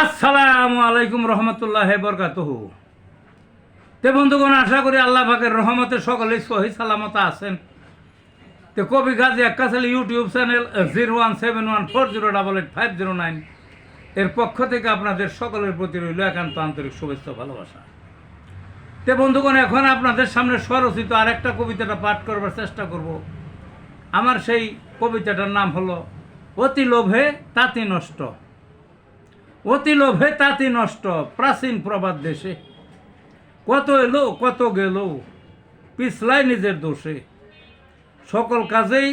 আসসালামু আলাইকুম রহমতুল্লাহ বরকাতহ। তে বন্ধুগণ, আশা করি আল্লাহ পাকের রহমতে সকলে সহি সালামত আছেন। তো কবি Gazi Ekashali YouTube channel zero one seven one four zero double eight five zero nine এর পক্ষ থেকে আপনাদের সকলের প্রতি রইল একান্ত আন্তরিক শুভেচ্ছা ভালোবাসা। তে বন্ধুগণ, এখন আপনাদের সামনে স্বরচিত আরেকটা কবিতাটা পাঠ করবার চেষ্টা করব। আমার সেই কবিতাটার নাম হলো, অতি লোভে তাঁতি নষ্ট। অতি লোভে তাঁতি নষ্ট, প্রাচীন প্রবাদ দেশে। কত এলো কত গেল, পিছলাই নিজের দোষে। সকল কাজেই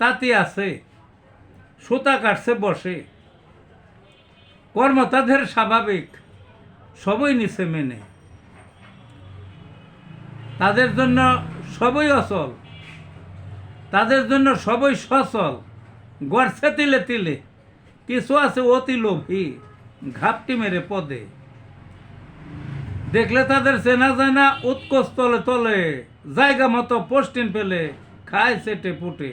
তাঁতি আছে, সুতা কাটছে, বসে। কর্ম তাদের স্বাভাবিক, সবই নিছে মেনে। তাদের জন্য সবই অচল, তাদের জন্য সবই সচল, গড়ছে তিলে তিলে। কিছু আছে অতি লোভী। ঘাপটি মেরে পদে। দেখলে তাদের চেনা যায় না উৎকোচ তলে তলে, জায়গা মতো পোস্টিন পেলে খায় সেটে পুটে।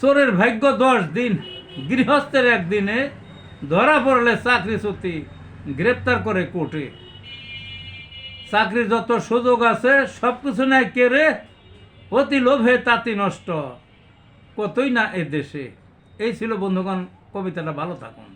চোরের ভাগ্য দশ দিন, গৃহস্থের একদিনে ধরা পড়লে চাকরি সত্যি গ্রেপ্তার করে কোর্টে। চাকরির যত সুযোগ আছে সব কিছু নাই কেড়ে অতি লোভে তাঁতি নষ্ট। কতই না এ দেশে? এই ছিল বন্ধুগণ কবিতাটা ভালো থাকুন।